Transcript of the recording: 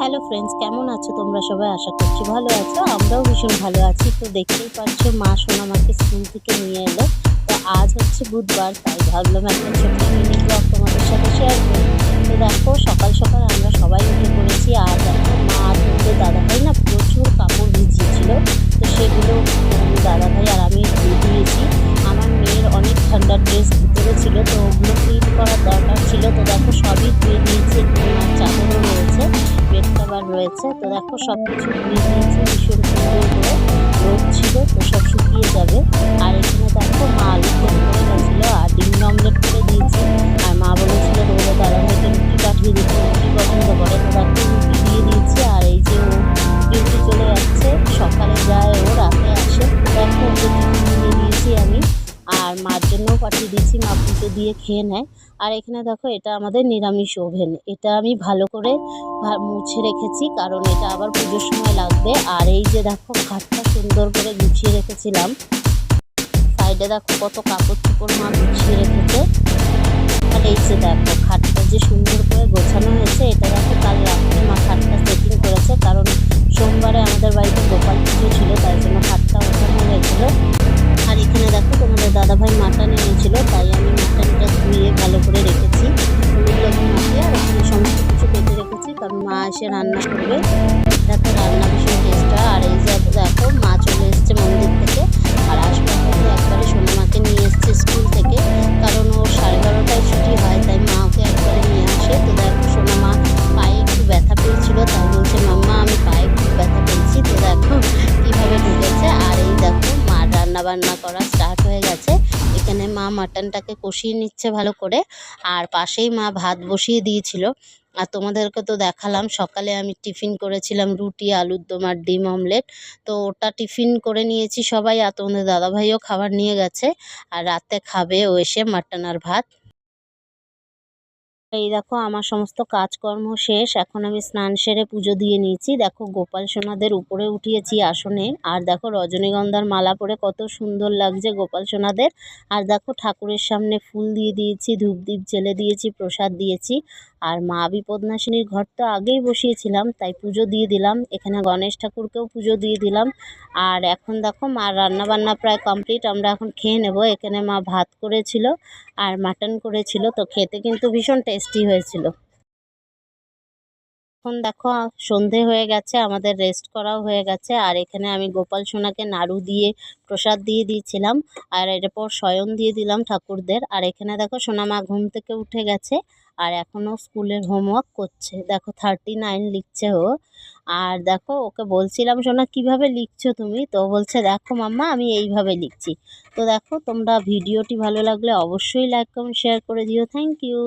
Hello friends কেমন আছো তোমরা সবাই? আশা করছি ভালো আছো। আমরাও ভীষণ ভালো আছি। তো দেখতেই পাচ্ছ, মা সোনামাকে স্কুল থেকে নিয়ে এলো। তো আজ হচ্ছে বুধবার, তাই ভাবলাম একটা ছোট্ট মিনি ব্লগ তোমাদের সাথে শেয়ার করি। তো দেখো, সকাল সকাল আমরা সবাই উঠে পড়েছি। আর দেখো, মা তোমাদের দাদাভাই না প্রচুর কাপড় ভিজিয়েছিল। তো সেগুলো দাদাভাই আর আমি ধুয়ে দিয়েছি। আমার মেয়ের অনেক ঠান্ডা ড্রেস ভিতরে ছিল, তো ওগুলো ক্লিন করার দরকার ছিল। তো দেখো, সবই ধুয়ে দিয়েছি। একটু মার চাদরও রয়েছে। বেড রয়েছে। তো দেখো সব কিছু ভীষণ রোদ ছিল, তো সব শুকিয়ে যাবে। আর এখানে পাঠিয়ে দিয়েছি মা পুজো দিয়ে খেয়ে নেয়। আর এখানে দেখো, এটা আমাদের নিরামিষ ওভেন। এটা আমি ভালো করে মুছে রেখেছি, কারণ এটা আবার পুজোর সময় লাগবে। আর এই যে দেখো খাটটা সুন্দর করে গুছিয়ে রেখেছিলাম। সাইডে দেখো, কত কাপড় চোপড় মা গুছিয়ে রেখেছে। আর এই যে দেখো খাটটা যে সুন্দর করে গোছানো হয়েছে, এটা এনেছিল তাই আমি মাটনটা ধুয়ে ভালো করে রেখেছি। লবণ আর সমস্ত কিছু কেটে রেখেছি, কারণ মা এসে রান্না করবে। মা রান্না বান্না করা স্টার্ট হয়ে গেছে। এখানে মা মাটনটাকে কষিয়ে নিচ্ছে ভালো করে। আর পাশেই মা ভাত বসিয়ে দিয়েছিল। আর তোমাদেরকে তো দেখালাম, সকালে আমি টিফিন করেছিলাম রুটি, আলুর দম আর ডিম অমলেট তো ওটা টিফিন করে নিয়েছি সবাই, আর তোমাদের দাদাভাইও খাবার নিয়ে গেছে। আর রাতে খাবে ও এসে মাটন আর ভাত। এই দেখো, আমার সমস্ত কাজকর্ম শেষ। এখন আমি স্নান সেরে পুজো দিয়ে নিয়েছি। দেখো, গোপাল সোনাদের উপরে উঠিয়েছি আসনে। আর দেখো, রজনীগন্ধার মালা পরে কত সুন্দর লাগছে গোপাল সোনাদের। আর দেখো, ঠাকুরের সামনে ফুল দিয়ে দিয়েছি, ধূপদীপ জেলে দিয়েছি, প্রসাদ দিয়েছি। আর মা বিপদনাশিনীর ঘর তো আগেই বসিয়েছিলাম, তাই পুজো দিয়ে দিলাম। এখানে গণেশ ঠাকুরকেও পুজো দিয়ে দিলাম। আর এখন দেখো, মা রান্না বান্না প্রায় কমপ্লিট আমরা এখন খেয়ে নেব। এখানে মা ভাত করেছিল আর মাটন করেছিল, তো খেতে কিন্তু ভীষণ টেস্টি হয়েছিল। এখন দেখো, সন্ধে হয়ে গেছে, আমাদের রেস্ট করাও হয়ে গেছে। আর এখানে আমি গোপাল সোনাকে নাড়ু দিয়ে প্রসাদ দিয়ে দিয়েছিলাম। আর এরপর শয়ন দিয়ে দিলাম ঠাকুরদের। আর এখানে দেখো সোনামা ঘুম থেকে উঠে গেছে। আর এখনও স্কুলের হোমওয়ার্ক করছে। দেখো থার্টি নাইন লিখছে ও। আর দেখো ওকে বলছিলাম, সোনা, কীভাবে লিখছো তুমি? তো বলছে, দেখো মাম্মা, আমি এইভাবে লিখছি। তো দেখো তোমরা ভিডিওটি ভালো লাগলে অবশ্যই লাইক কমেন্ট শেয়ার করে দিও। Thank you